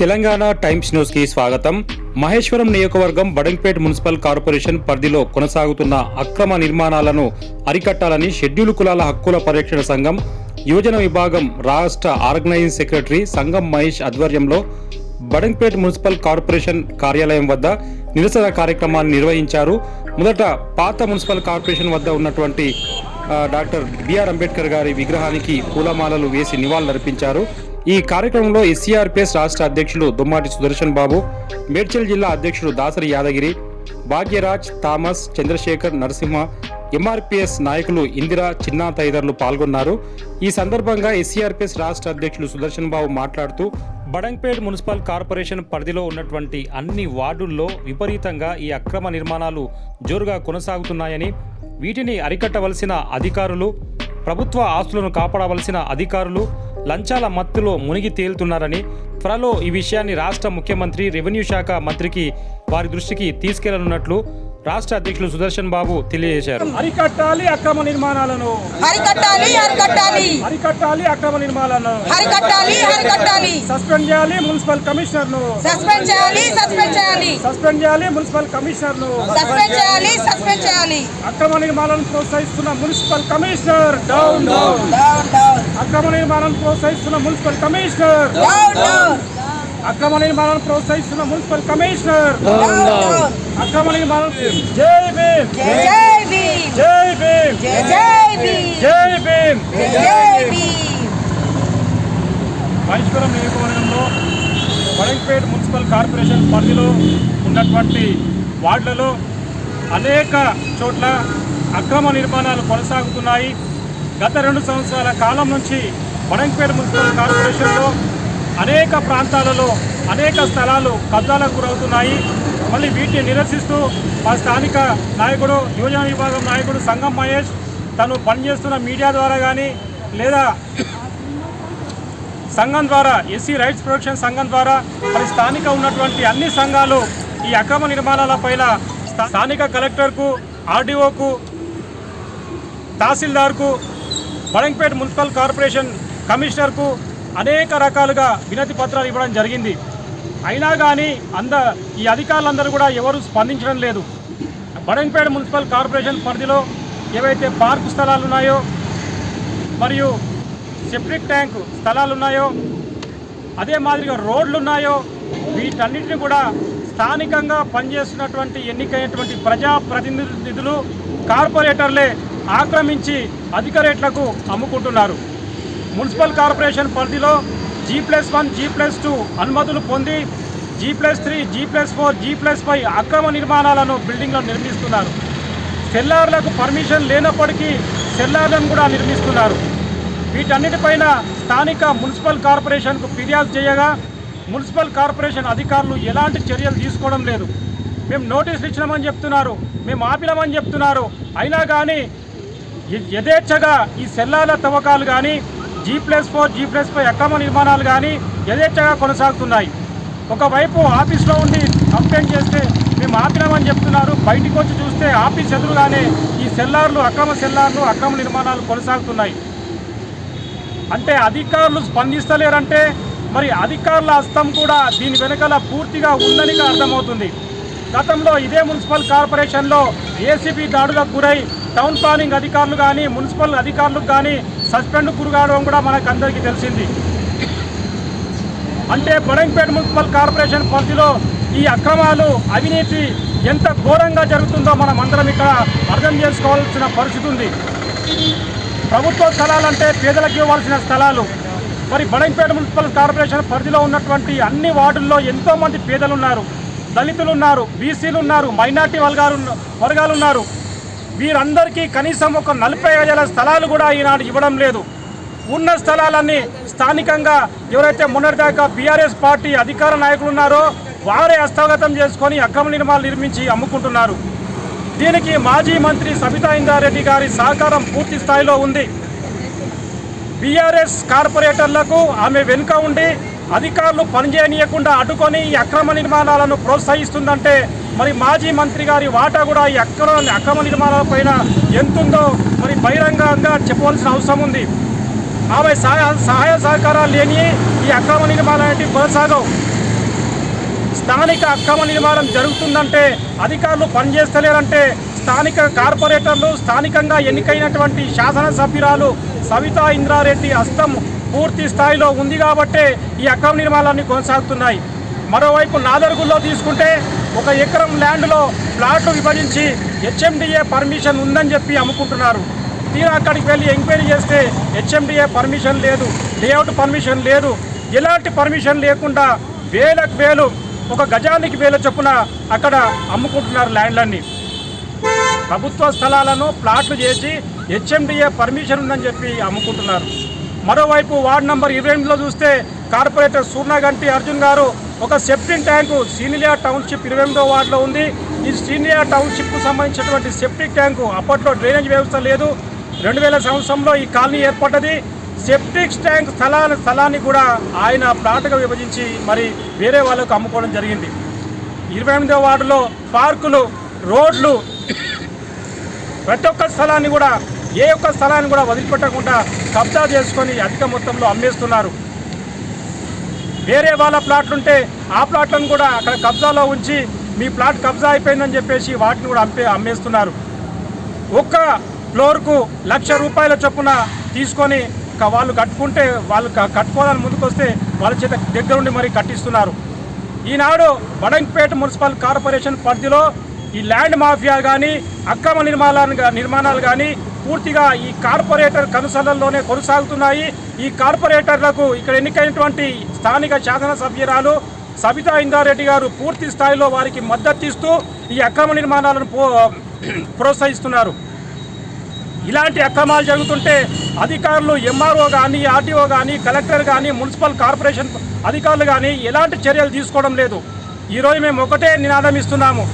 Telangana times న్యూస్కి స్వాగతం. మహేశ్వరం నియోజకవర్గం బడంపేట్ మున్సిపల్ కార్పొరేషన్ పరిధిలో కొనసాగుతున్న అక్రమ నిర్మాణాలను అరికట్టాలని షెడ్యూల్ కులాల హక్కుల పరిరక్షణ సంఘం యువజన విభాగం రాష్ట్ర ఆర్గనైజింగ్ సెక్రటరీ సంఘం మహేష్ ఆధ్వర్యంలో బడంపేట్ మున్సిపల్ కార్పొరేషన్ కార్యాలయం వద్ద నిరసన కార్యక్రమాన్ని నిర్వహించారు. మొదట పాత మున్సిపల్ కార్పొరేషన్ వద్ద ఉన్నటువంటి డాక్టర్ బిఆర్ అంబేద్కర్ గారి విగ్రహానికి పూలమాలలు వేసి నివాళులర్పించారు. ఈ కార్యక్రమంలో ఎస్సీఆర్పిఎస్ రాష్ట్ర అధ్యక్షులు దుమ్మాటి సుదర్శన్ బాబు మేడ్చల్ జిల్లా అధ్యక్షుడు దాసరి యాదగిరి భాగ్యరాజ్ థామస్ చంద్రశేఖర్ నరసింహ ఎంఆర్పిఎస్ నాయకులు ఇందిరా చిన్నా తదితరులు పాల్గొన్నారు. ఈ సందర్భంగా ఎస్సీఆర్పిఎస్ రాష్ట్ర అధ్యక్షులు సుదర్శన్ బాబు మాట్లాడుతూ బడంగ్పేట్ మున్సిపల్ కార్పొరేషన్ పరిధిలో ఉన్నటువంటి అన్ని వార్డుల్లో విపరీతంగా ఈ అక్రమ నిర్మాణాలు జోరుగా కొనసాగుతున్నాయని వీటిని అరికట్టవలసిన అధికారులు ప్రభుత్వ ఆస్తులను కాపాడవలసిన అధికారులు లంచాల మత్తులో మునిగి తేలుతున్నారని త్వరలో ఈ విషయాన్ని రాష్ట్ర ముఖ్యమంత్రి రెవెన్యూ శాఖ మంత్రికి వారి దృష్టికి తీసుకెళ్ళనున్నట్లు రాష్ట్ర అధ్యక్షులు సుదర్శన్ బాబు తెలియజేశారు. అరికట్టాలి అక్రమ నిర్మాణాలను. హరికట్టాలి హరికట్టాలి అరికట్టాలి అక్రమ నిర్మాణాలను. హరికట్టాలి హరికట్టాలి సస్పెండ్ చేయాలి మున్సిపల్ కమిషనర్ను సస్పెండ్ చేయాలి సస్పెండ్ చేయాలి. సస్పెండ్ చేయాలి మున్సిపల్ కమిషనర్ను సస్పెండ్ చేయాలి సస్పెండ్ చేయాలి. అక్రమ నిర్మాణాలను ప్రోత్సహిస్తున్న municipal commissioner. Down down down down అక్రమ నిర్మాణాలను ప్రోత్సహిస్తున్న మున్సిపల్ కమిషనర్. డౌన్ డౌన్ అక్రమ నిర్మాణాలను ప్రోత్సహిస్తున్న మున్సిపల్ కమిషనర్. అక్రమ నిర్మాణాలను జై భీమ్. జై భీమ్. జై భీమ్. జై జై భీమ్. జై భీమ్. జై జై భీమ్. మహేశ్వరం నియోజకవర్గంలో వడంపేట్ మున్సిపల్ కార్పొరేషన్ పరిధిలో ఉన్నటువంటి వార్డులలో అనేక చోట్ల అక్రమ నిర్మాణాలు కొనసాగుతున్నాయి. గత రెండు సంవత్సరాల కాలం నుంచి వడంపేట మున్సిపల్ కార్పొరేషన్లో అనేక ప్రాంతాలలో అనేక స్థలాలు కబ్జాలకు గురవుతున్నాయి. మళ్ళీ వీటిని నిరసిస్తూ మా స్థానిక నాయకుడు యువజన విభాగం నాయకుడు సంగం మహేష్ తను పనిచేస్తున్న మీడియా ద్వారా కానీ లేదా సంఘం ద్వారా ఎస్సీ రైట్స్ ప్రొటెక్షన్ సంఘం ద్వారా మరి స్థానిక ఉన్నటువంటి అన్ని సంఘాలు ఈ అక్రమ నిర్మాణాల పైన స్థానిక కలెక్టర్కు ఆర్డీఓకు తహసీల్దార్కు బడంగపేట మున్సిపల్ కార్పొరేషన్ కమిషనర్కు అనేక రకాలుగా వినతి పత్రాలు ఇవ్వడం జరిగింది. అయినా కానీ అంద ఈ అధికారులందరూ కూడా ఎవరు స్పందించడం లేదు. బడంపేట మున్సిపల్ కార్పొరేషన్ పరిధిలో ఏవైతే పార్కు స్థలాలు ఉన్నాయో మరియు సెప్టిక్ ట్యాంక్ స్థలాలు ఉన్నాయో అదే మాదిరిగా రోడ్లు ఉన్నాయో వీటన్నిటిని కూడా స్థానికంగా పనిచేస్తున్నటువంటి ఎన్నికైనటువంటి ప్రజాప్రతినిధులు కార్పొరేటర్లే ఆక్రమించి అధిక రేట్లకు అమ్ముకుంటున్నారు. మున్సిపల్ కార్పొరేషన్ పరిధిలో G plus one G plus two అనుమతులు పొంది G plus three G plus four G plus five అక్రమ నిర్మాణాలను బిల్డింగ్లను నిర్మిస్తున్నారు. సెల్లార్లకు పర్మిషన్ లేనప్పటికీ సెల్లార్లను కూడా నిర్మిస్తున్నారు. వీటన్నిటిపైన స్థానిక మున్సిపల్ కార్పొరేషన్కు ఫిర్యాదు చేయగా మున్సిపల్ కార్పొరేషన్ అధికారులు ఎలాంటి చర్యలు తీసుకోవడం లేదు. మేము నోటీసులు ఇచ్చినామని చెప్తున్నారు మేము ఆపినామని చెప్తున్నారు. అయినా కానీ యథేచ్ఛగా ఈ సెల్లార్ల తవ్వకాలు కానీ G plus four G plus five అక్రమ నిర్మాణాలు కానీ యథేచ్ఛగా కొనసాగుతున్నాయి. ఒకవైపు ఆఫీస్లో ఉండి కంప్లైంట్ చేస్తే మేము ఆపినామని చెప్తున్నారు. బయటికి వచ్చి చూస్తే ఆఫీస్ ఎదురుగానే ఈ సెల్లార్లు అక్రమ సెల్లార్లు అక్రమ నిర్మాణాలు కొనసాగుతున్నాయి. అంటే అధికారులు స్పందిస్తలేరంటే మరి అధికారుల హస్తం కూడా దీని వెనకాల పూర్తిగా ఉందని అర్థమవుతుంది. గతంలో ఇదే మున్సిపల్ కార్పొరేషన్లో ఏసీబీ దాడులకు గురై టౌన్ ప్లానింగ్ అధికారులు కానీ మున్సిపల్ అధికారులకు కానీ సస్పెండ్ గురికావడం కూడా మనకు అందరికీ తెలిసింది. అంటే బొడంపేట మున్సిపల్ కార్పొరేషన్ పరిధిలో ఈ అక్రమాలు అవినీతి ఎంత ఘోరంగా జరుగుతుందో మనం అందరం ఇక్కడ అర్థం చేసుకోవాల్సిన పరిస్థితి ఉంది. ప్రభుత్వ స్థలాలంటే పేదలకు ఇవ్వాల్సిన స్థలాలు. మరి బొడంపేట మున్సిపల్ కార్పొరేషన్ పరిధిలో ఉన్నటువంటి అన్ని వార్డుల్లో ఎంతోమంది పేదలు ఉన్నారు దళితులు ఉన్నారు బీసీలు ఉన్నారు మైనార్టీ వర్గాలు వర్గాలు ఉన్నారు. వీరందరికీ కనీసం ఒక నలభై గజల స్థలాలు కూడా ఈనాడు ఇవ్వడం లేదు. ఉన్న స్థలాలన్నీ స్థానికంగా ఎవరైతే మొన్నటిదాకా బీఆర్ఎస్ పార్టీ అధికార నాయకులు ఉన్నారో వారే హస్తగతం చేసుకొని అక్రమ నిర్మాణాలు నిర్మించి అమ్ముకుంటున్నారు. దీనికి మాజీ మంత్రి సబితా ఇందారెడ్డి గారి సహకారం పూర్తి స్థాయిలో ఉంది. బీఆర్ఎస్ కార్పొరేటర్లకు ఆమె వెనుక ఉండి అధికారులు పనిచేయనీయకుండా అడ్డుకొని ఈ అక్రమ నిర్మాణాలను ప్రోత్సహిస్తుందంటే మరి మాజీ మంత్రి గారి వాటా కూడా ఈ అక్రమ అక్రమ నిర్మాణాలపైన ఎంతుందో మరి బహిరంగంగా చెప్పవలసిన అవసరం ఉంది. ఆమె సహాయ సహాయ సహకారాలు లేని ఈ అక్రమ నిర్మాణాలు కొనసాగవు. స్థానిక అక్రమ నిర్మాణం జరుగుతుందంటే అధికారులు పనిచేస్తలేరంటే స్థానిక కార్పొరేటర్లు స్థానికంగా ఎన్నికైనటువంటి శాసనసభ్యురాలు సవితా ఇంద్రారెడ్డి హస్తం పూర్తి స్థాయిలో ఉంది కాబట్టే ఈ అక్రమ నిర్మాణాలన్నీ కొనసాగుతున్నాయి. మరోవైపు నాదర్గుల్లో తీసుకుంటే ఒక ఎకరం ల్యాండ్లో ప్లాట్లు విభజించి హెచ్ఎండిఏ పర్మిషన్ ఉందని చెప్పి అమ్ముకుంటున్నారు. తీరా అక్కడికి వెళ్ళి ఎంక్వైరీ చేస్తే హెచ్ఎండిఏ పర్మిషన్ లేదు లేఅవుట్ పర్మిషన్ లేదు ఎలాంటి పర్మిషన్ లేకుండా వేలకు వేలు ఒక గజానికి వేల చొప్పున అక్కడ అమ్ముకుంటున్నారు ల్యాండ్లన్నీ. ప్రభుత్వ స్థలాలను ప్లాట్లు చేసి హెచ్ఎండిఏ పర్మిషన్ ఉందని చెప్పి అమ్ముకుంటున్నారు. మరోవైపు వార్డు నంబర్ ఇరవై ఎనిమిదిలో చూస్తే కార్పొరేటర్ సూర్ణగంటి అర్జున్ గారు ఒక సెప్టిన్ ట్యాంకు సీనియర్ టౌన్షిప్ ఇరవై ఎనిమిదో వార్డులో ఉంది. ఈ సీనియర్ టౌన్షిప్కు సంబంధించినటువంటి సెప్టిక్ ట్యాంకు అప్పట్లో డ్రైనేజ్ వ్యవస్థ లేదు. రెండు వేల సంవత్సరంలో ఈ కాలనీ ఏర్పడ్డది. సెప్టిక్ ట్యాంక్ స్థలాన్ని స్థలాన్ని కూడా ఆయన ప్లాట్గా విభజించి మరి వేరే వాళ్ళకు అమ్ముకోవడం జరిగింది. ఇరవై ఎనిమిదో వార్డులో పార్కులు రోడ్లు ప్రతి ఒక్క స్థలాన్ని కూడా ఏ ఒక్క స్థలాన్ని కూడా వదిలిపెట్టకుండా కబ్జా చేసుకొని అధిక మొత్తంలో అమ్మేస్తున్నారు. వేరే వాళ్ళ ప్లాట్లు ఉంటే ఆ ప్లాట్లను కూడా అక్కడ కబ్జాలో ఉంచి మీ ప్లాట్ కబ్జా అయిపోయిందని చెప్పేసి వాటిని కూడా అమ్మే అమ్మేస్తున్నారు. ఒక్క ఫ్లోర్కు లక్ష రూపాయల చొప్పున తీసుకొని వాళ్ళు కట్టుకుంటే వాళ్ళు కట్టుకోవాలని ముందుకొస్తే వాళ్ళ చేత దగ్గరుండి మరి కట్టిస్తున్నారు. ఈనాడు బడంగ్పేట మున్సిపల్ కార్పొరేషన్ పరిధిలో ఈ ల్యాండ్ మాఫియా కానీ అక్రమ నిర్మాణాలు నిర్మాణాలు కానీ పూర్తిగా ఈ కార్పొరేటర్ కనుసలల్లోనే కొనసాగుతున్నాయి. ఈ కార్పొరేటర్లకు ఇక్కడ ఎన్నికైనటువంటి స్థానిక శాసనసభ్యురాలు సబితా ఇందారెడ్డి గారు పూర్తి స్థాయిలో వారికి మద్దతు ఇస్తూ ఈ అక్రమ నిర్మాణాలను ప్రోత్సహిస్తున్నారు. ఇలాంటి అక్రమాలు జరుగుతుంటే అధికారులు ఎంఆర్ఓ కానీ ఆర్టీఓ కానీ కలెక్టర్ కానీ మున్సిపల్ కార్పొరేషన్ అధికారులు కానీ ఎలాంటి చర్యలు తీసుకోవడం లేదు. ఈరోజు మేము ఒకటే నినాదం ఇస్తున్నాము.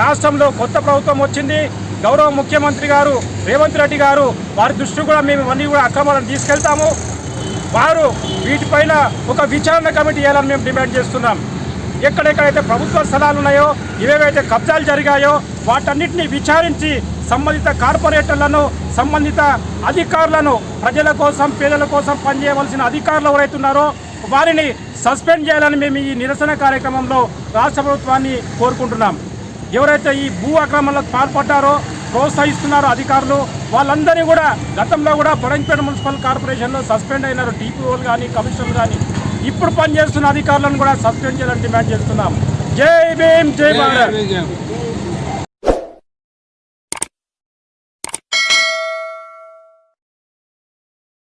రాష్ట్రంలో కొత్త ప్రభుత్వం వచ్చింది. గౌరవ ముఖ్యమంత్రి గారు రేవంత్ రెడ్డి గారు వారి దృష్టి కూడా మేము ఇవన్నీ కూడా అక్రమాలను తీసుకెళ్తాము. వారు వీటిపైన ఒక విచారణ కమిటీ వేయాలని మేము డిమాండ్ చేస్తున్నాం. ఎక్కడెక్కడైతే ప్రభుత్వ స్థలాలు ఉన్నాయో ఏవేవైతే కబ్జాలు జరిగాయో వాటన్నిటిని విచారించి సంబంధిత కార్పొరేటర్లను సంబంధిత అధికారులను ప్రజల కోసం పేదల కోసం పనిచేయవలసిన అధికారులు ఎవరైతే ఉన్నారో వారిని సస్పెండ్ చేయాలని మేము ఈ నిరసన కార్యక్రమంలో రాష్ట్ర ప్రభుత్వాన్ని కోరుకుంటున్నాం. ఎవరైతే ఈ భూ అక్రమాలకు పాల్పడ్డారో ప్రోత్సహిస్తున్నారో అధికారులు. వాళ్ళందరినీ కూడా గతంలో కూడా బొడంపేట మున్సిపల్ కార్పొరేషన్లో సస్పెండ్ అయినారు. టీపీఓలు కానీ కమిషనర్లు కానీ ఇప్పుడు పనిచేస్తున్న అధికారులను కూడా సస్పెండ్ చేయాలని డిమాండ్ చేస్తున్నాం. జై భీమ్ జై భారత్.